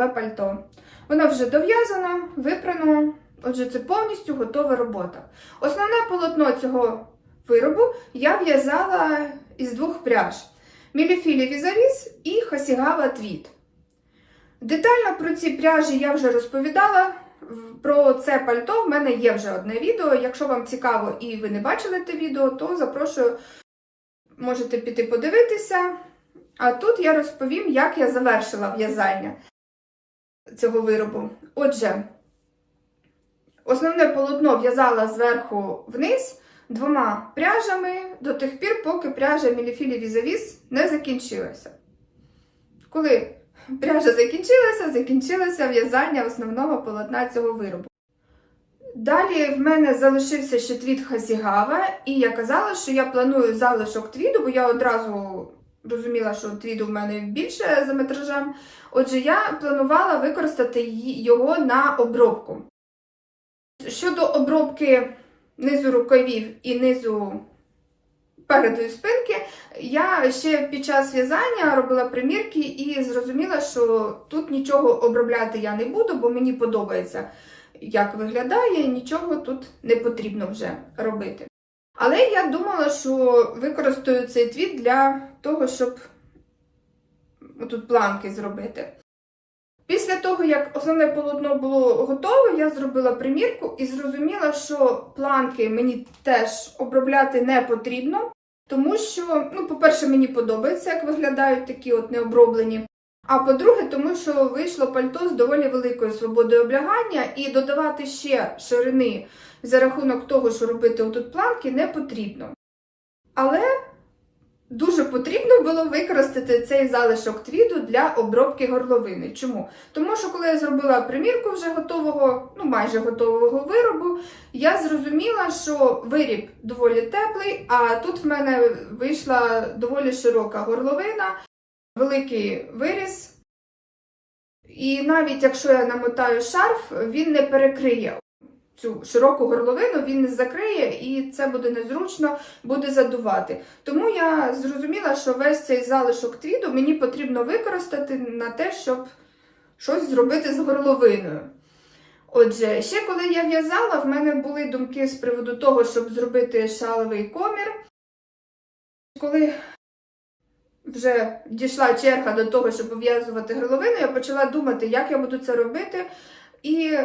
нове пальто. Воно вже дов'язано, випрано, отже, це повністю готова робота. Основне полотно цього виробу я в'язала із двох пряж: Міліфілі Візаріс і Хасігава Твіт. Детально про ці пряжі я вже розповідала. Про це пальто в мене є вже одне відео. Якщо вам цікаво і ви не бачили те відео, то запрошую, можете піти подивитися. А тут я розповім, як я завершила в'язання цього виробу. Отже, основне полотно в'язала зверху вниз двома пряжами до тих пір, поки пряжа Міліфілі Візавіс не закінчилася. Коли пряжа закінчилася, закінчилося в'язання основного полотна цього виробу. Далі в мене залишився ще твіт Хасігава, і я казала, що я планую залишок твіду, бо я одразу розуміла, що твіду в мене більше за метражем. Отже, я планувала використати його на обробку. Щодо обробки низу рукавів і низу переду і спинки, я ще під час в'язання робила примірки і зрозуміла, що тут нічого обробляти я не буду, бо мені подобається, як виглядає, і нічого тут не потрібно вже робити. Але я думала, що використаю цей твіт для того, щоб тут планки зробити. Після того, як основне полотно було готове, я зробила примірку і зрозуміла, що планки мені теж обробляти не потрібно, тому що, ну, по-перше, мені подобається, як виглядають такі от необроблені. А по-друге, тому що вийшло пальто з доволі великою свободою облягання, і додавати ще ширини за рахунок того, що робити отут планки, не потрібно. Але дуже потрібно було використати цей залишок твіду для обробки горловини. Чому? Тому що коли я зробила примірку вже готового, ну майже готового виробу, я зрозуміла, що виріб доволі теплий, а тут в мене вийшла доволі широка горловина, великий виріз. І навіть якщо я намотаю шарф, він не перекриє цю широку горловину, він не закриє, і це буде незручно, буде задувати. Тому я зрозуміла, що весь цей залишок твіду мені потрібно використати на те, щоб щось зробити з горловиною. Отже, ще коли я в'язала, в мене були думки з приводу того, щоб зробити шаловий комір. Коли вже дійшла черга до того, щоб пов'язувати горловину, я почала думати, як я буду це робити. І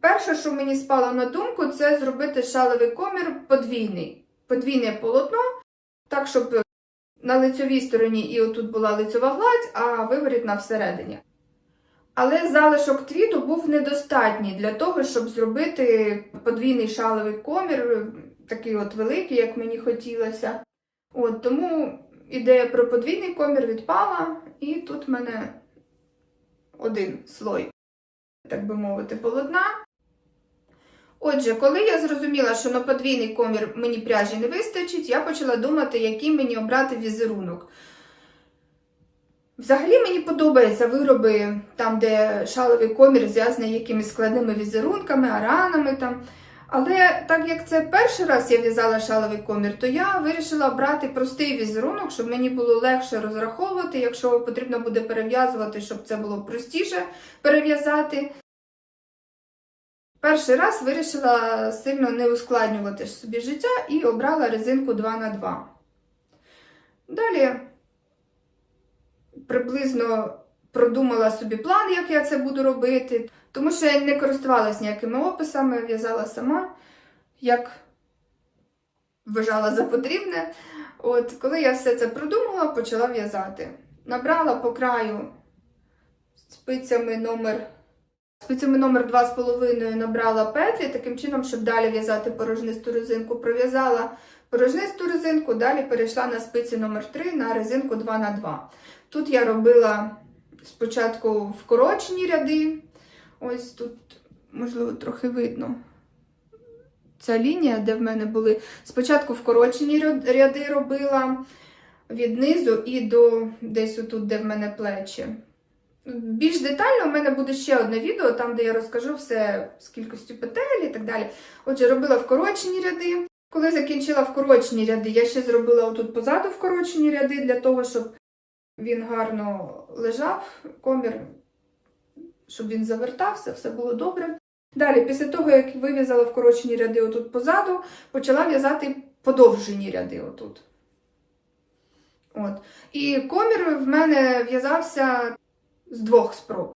перше, що мені спало на думку, це зробити шаловий комір подвійний. Подвійне полотно, так, щоб на лицьовій стороні і отут була лицьова гладь, а виворітна всередині. Але залишок твіду був недостатній для того, щоб зробити подвійний шаловий комір, такий от великий, як мені хотілося. От, тому ідея про подвійний комір відпала, і тут в мене один слой, так би мовити, полотна. Отже, коли я зрозуміла, що на подвійний комір мені пряжі не вистачить, я почала думати, який мені обрати візерунок. Взагалі мені подобаються вироби там, де шаловий комір зв'язаний якимись складними візерунками, аранами там. Але так як це перший раз я в'язала шаловий комір, то я вирішила брати простий візерунок, щоб мені було легше розраховувати, якщо потрібно буде перев'язувати, щоб це було простіше перев'язати. Перший раз вирішила сильно не ускладнювати собі життя і обрала резинку 2х2. Далі приблизно продумала собі план, як я це буду робити, тому що я не користувалася ніякими описами, в'язала сама, як вважала за потрібне. От, коли я все це продумала, почала в'язати. Набрала по краю спицями номер Спицями номер 2,5 набрала петлі, таким чином, щоб далі в'язати порожнисту резинку. Пров'язала порожнисту резинку, далі перейшла на спиці номер 3 на резинку 2х2. Тут я робила спочатку вкорочені ряди. Ось тут, можливо, трохи видно. Ця лінія, де в мене були. Спочатку вкорочені ряди робила від низу і до десь отут, де в мене плечі. Більш детально у мене буде ще одне відео, там, де я розкажу все з кількістю петель і так далі. Отже, робила вкорочені ряди. Коли закінчила вкорочені ряди, я ще зробила отут позаду вкорочені ряди для того, щоб він гарно лежав, комір щоб він завертався, все було добре. Далі, після того, як вив'язала вкорочені ряди отут позаду, почала в'язати подовжені ряди отут. От. І комір в мене в'язався з двох спроб.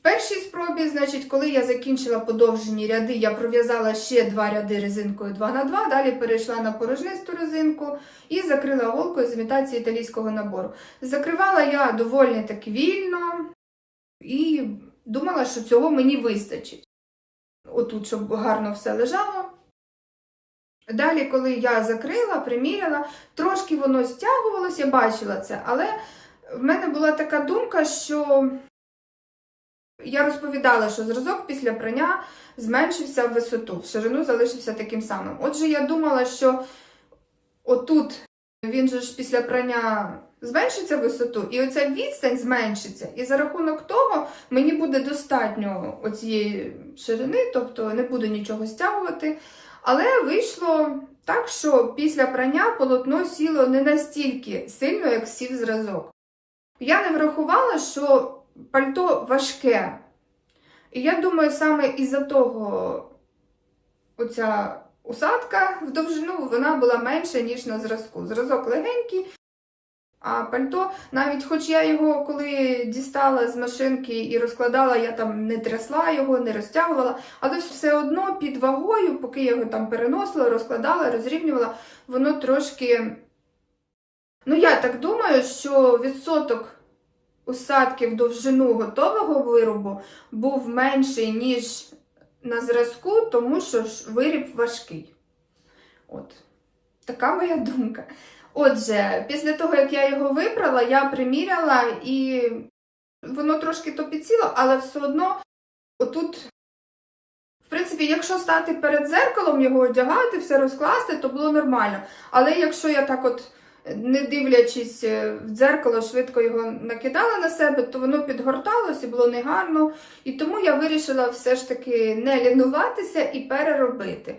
В першій спробі, значить, коли я закінчила подовжені ряди, я пров'язала ще два ряди резинкою 2 на 2 далі перейшла на порожнисту резинку і закрила голкою з імітації італійського набору. Закривала я доволі так вільно і думала, що цього мені вистачить. Отут, щоб гарно все лежало. Далі, коли я закрила, приміряла, трошки воно стягувалося, я бачила це, але в мене була така думка, що я розповідала, що зразок після прання зменшився в висоту, в ширину залишився таким самим. Отже, я думала, що отут він же ж після прання зменшиться висоту, і оця відстань зменшиться. І за рахунок того мені буде достатньо оцієї ширини, тобто не буду нічого стягувати. Але вийшло так, що після прання полотно сіло не настільки сильно, як сів зразок. Я не врахувала, що пальто важке. І я думаю, саме із-за того оця усадка в довжину вона була менша, ніж на зразку. Зразок легенький, пальто, навіть хоч я його коли дістала з машинки і розкладала, я там не трясла його, не розтягувала, але все одно під вагою, поки я його там переносила, розкладала, розрівнювала, воно трошки. Ну, я так думаю, що відсоток усадки в довжину готового виробу був менший, ніж на зразку, тому що виріб важкий. От. Така моя думка. Отже, після того, як я його вибрала, я приміряла і воно трошки то підсіло, але все одно отут, в принципі, якщо стати перед зеркалом, його одягати, все розкласти, то було нормально. Але якщо я так от, не дивлячись е, в дзеркало, швидко його накидала на себе, то воно підгорталося і було негарно. І тому я вирішила все ж таки не лінуватися і переробити.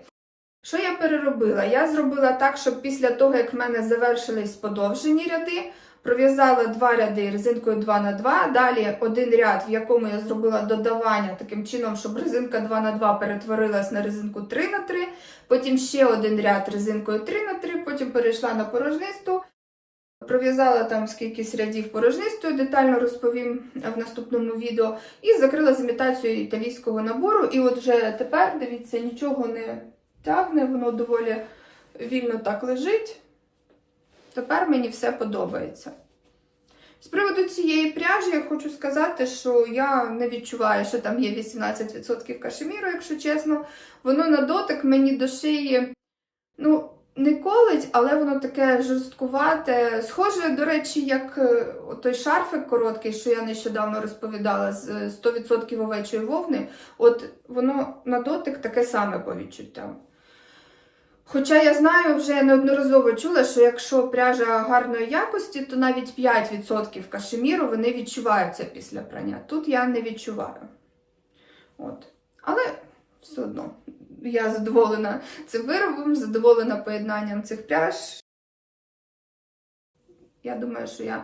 Що я переробила? Я зробила так, щоб після того, як в мене завершились подовжені ряди, пров'язала два ряди резинкою 2 на 2 далі один ряд, в якому я зробила додавання таким чином, щоб резинка 2 на 2 перетворилась на резинку 3 на 3 потім ще один ряд резинкою 3 на 3 потім перейшла на порожнисту, пров'язала там скількись рядів порожнистою, детально розповім в наступному відео, і закрила з імітацією італійського набору. І от вже тепер, дивіться, нічого не тягне, воно доволі вільно так лежить. Тепер мені все подобається. З приводу цієї пряжі я хочу сказати, що я не відчуваю, що там є 18% кашеміру, якщо чесно. Воно на дотик мені до шиї, ну, не колить, але воно таке жорсткувате. Схоже, до речі, як е, той шарфик короткий, що я нещодавно розповідала з е, 100% овечої вовни. От воно на дотик таке саме по відчуттям. Хоча я знаю, вже неодноразово чула, що якщо пряжа гарної якості, то навіть 5% кашеміру вони відчуваються після прання. Тут я не відчуваю. От. Але все одно я задоволена цим виробом, задоволена поєднанням цих пряж. Я думаю, що я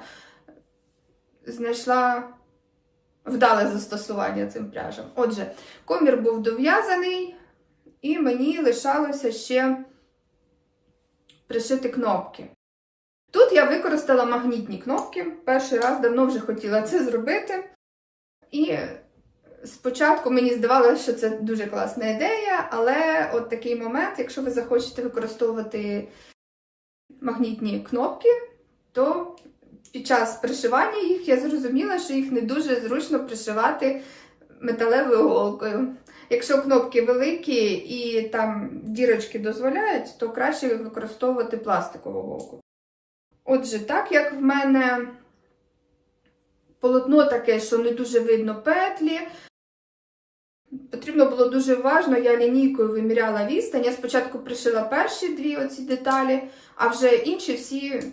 знайшла вдале застосування цим пряжам. Отже, комір був дов'язаний, і мені лишалося ще пришити кнопки. Тут я використала магнітні кнопки. Перший раз давно вже хотіла це зробити. І спочатку мені здавалося, що це дуже класна ідея, але от такий момент, якщо ви захочете використовувати магнітні кнопки, то під час пришивання їх я зрозуміла, що їх не дуже зручно пришивати металевою голкою. Якщо кнопки великі і там дірочки дозволяють, то краще використовувати пластикову голку. Отже, так як в мене полотно таке, що не дуже видно петлі, потрібно було дуже уважно, я лінійкою виміряла відстань. Я спочатку пришила перші дві оці деталі, а вже інші всі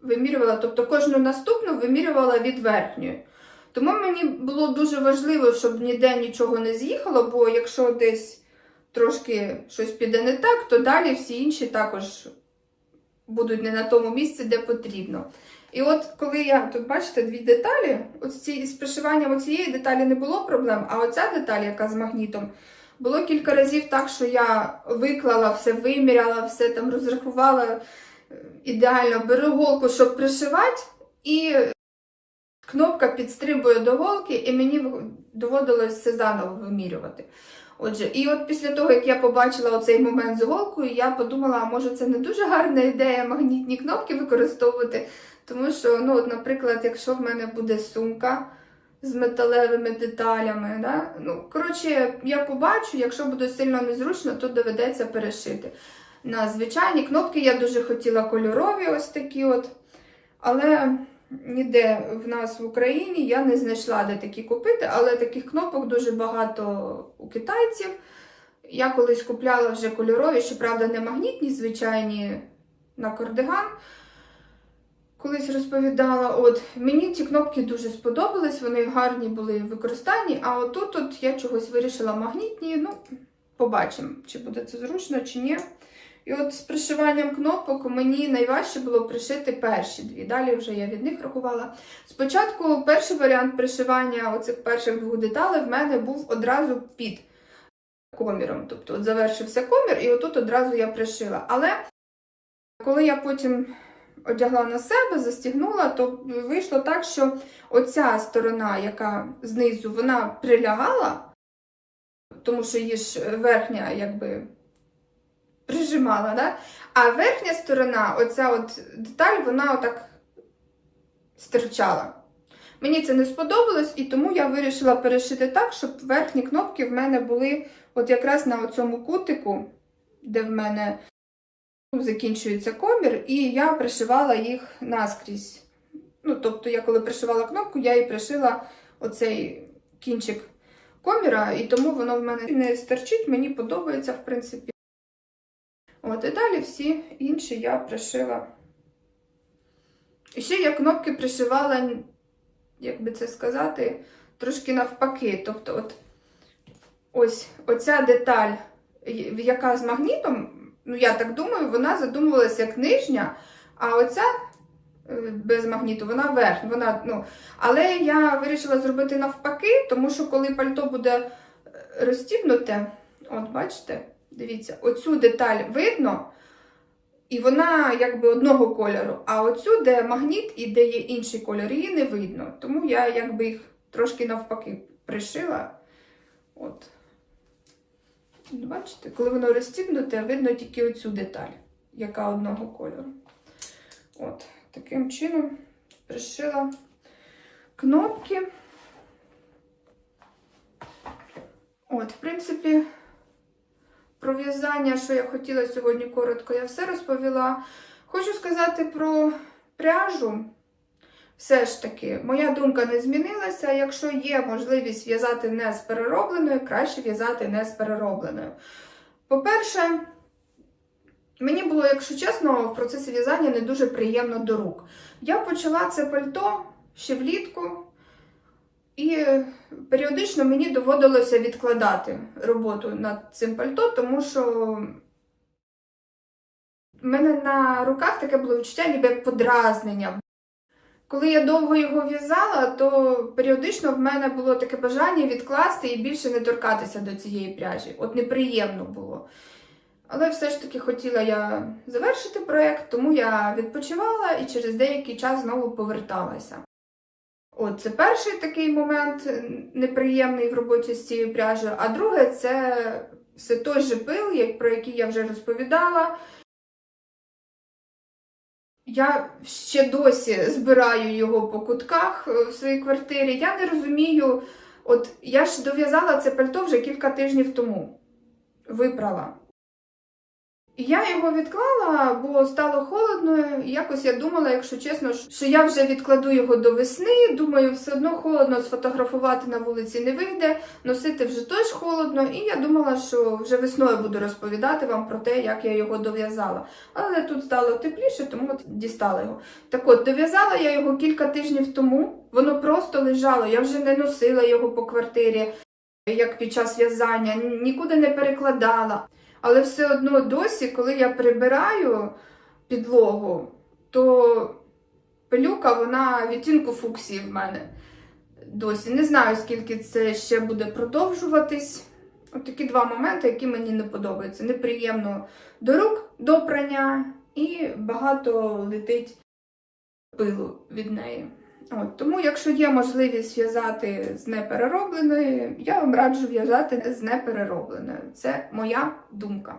вимірювала, тобто кожну наступну вимірювала від верхньої. Тому мені було дуже важливо, щоб ніде нічого не з'їхало, бо якщо десь трошки щось піде не так, то далі всі інші також будуть не на тому місці, де потрібно. І от коли я тут бачите дві деталі, з пришиванням цієї деталі не було проблем, а оця деталь, яка з магнітом, було кілька разів так, що я виклала все, виміряла, все там розрахувала е, ідеально, беру голку, щоб пришивати, і кнопка підстрибує до голки, і мені доводилось все заново вимірювати. Отже, і от після того, як я побачила оцей момент з голкою, я подумала, а може це не дуже гарна ідея магнітні кнопки використовувати. Тому що, ну, от, наприклад, якщо в мене буде сумка з металевими деталями, да? ну, коротше, я побачу, якщо буде сильно незручно, то доведеться перешити. На звичайні кнопки я дуже хотіла кольорові, ось такі от. Але ніде в нас в Україні я не знайшла, де такі купити, але таких кнопок дуже багато у китайців. Я колись купляла вже кольорові, щоправда, не магнітні, звичайні на кардиган. Колись розповідала, от мені ці кнопки дуже сподобались, вони гарні були в використанні, а отут от я чогось вирішила магнітні. Ну, побачимо, чи буде це зручно, чи ні. І от з пришиванням кнопок мені найважче було пришити перші дві. Далі вже я від них рахувала. Спочатку перший варіант пришивання оцих перших двох деталей в мене був одразу під коміром. Тобто от завершився комір, і отут одразу я пришила. Але коли я потім одягла на себе, застігнула, то вийшло так, що оця сторона, яка знизу, вона прилягала, тому що її ж верхня, якби прижимала, да? а верхня сторона, оця от деталь, вона отак стирчала. Мені це не сподобалось, і тому я вирішила перешити так, щоб верхні кнопки в мене були от якраз на цьому кутику, де в мене закінчується комір, і я пришивала їх наскрізь. Ну, тобто, я коли пришивала кнопку, я і пришила оцей кінчик коміра, і тому воно в мене не стерчить, мені подобається, в принципі. От, і далі всі інші я пришила. І ще я кнопки пришивала, як би це сказати, трошки навпаки. Тобто, от ось оця деталь, яка з магнітом, ну я так думаю, вона задумувалася як нижня, а оця е, без магніту, вона верхня. Вона, ну, але я вирішила зробити навпаки, тому що коли пальто буде е, розстібнуте, от бачите, дивіться, оцю деталь видно, і вона якби одного кольору, а оцю, де магніт і де є інший кольор, її не видно. Тому я якби їх трошки навпаки пришила. От. Ну, Бачите, коли воно розстібнуте, видно тільки оцю деталь, яка одного кольору. От, таким чином пришила кнопки. От, в принципі, про в'язання, що я хотіла сьогодні коротко, я все розповіла. Хочу сказати про пряжу. Все ж таки, моя думка не змінилася. Якщо є можливість в'язати не з переробленою, краще в'язати не з переробленою. По-перше, мені було, якщо чесно, в процесі в'язання не дуже приємно до рук. Я почала це пальто ще влітку, і періодично мені доводилося відкладати роботу над цим пальто, тому що в мене на руках таке було відчуття, ніби подразнення. Коли я довго його в'язала, то періодично в мене було таке бажання відкласти і більше не торкатися до цієї пряжі. От неприємно було. Але все ж таки хотіла я завершити проєкт, тому я відпочивала і через деякий час знову поверталася. От це перший такий момент е, неприємний в роботі з цією пряжею. А друге, це все той же пил, як- про який я вже розповідала. Я ще досі збираю його по кутках е, в своїй квартирі. Я не розумію, от я ж дов'язала це пальто вже кілька тижнів тому. Випрала. Я його відклала, бо стало холодно. Якось я думала, якщо чесно, що я вже відкладу його до весни. Думаю, все одно холодно сфотографувати на вулиці не вийде, носити вже теж холодно. І я думала, що вже весною буду розповідати вам про те, як я його дов'язала. Але тут стало тепліше, тому от дістала його. Так от, дов'язала я його кілька тижнів тому. Воно просто лежало. Я вже не носила його по квартирі, як під час в'язання, нікуди не перекладала. Але все одно досі, коли я прибираю підлогу, то пилюка, вона відтінку фуксії в мене досі. Не знаю, скільки це ще буде продовжуватись. От такі два моменти, які мені не подобаються. Неприємно до рук до прання і багато летить пилу від неї. От, тому, якщо є можливість в'язати з непереробленої, я вам раджу в'язати з непереробленою. Це моя думка.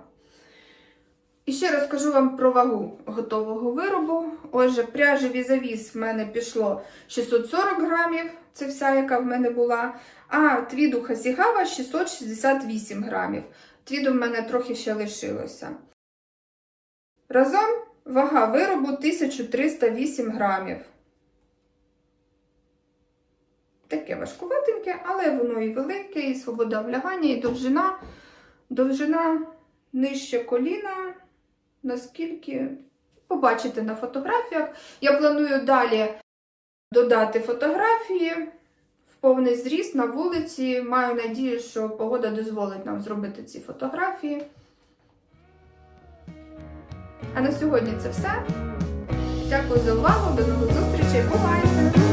І ще розкажу вам про вагу готового виробу. Отже, пряжі візавіс в мене пішло 640 грамів, це вся, яка в мене була. А твіду Хасігава 668 грамів. Твіду в мене трохи ще лишилося. Разом вага виробу 1308 грамів. Таке важкуватеньке, але воно і велике, і свобода влягання, і довжина. Довжина нижче коліна. Наскільки побачите на фотографіях. Я планую далі додати фотографії в повний зріст на вулиці. Маю надію, що погода дозволить нам зробити ці фотографії. А на сьогодні це все. Дякую за увагу. До нових зустрічей. Бувайте!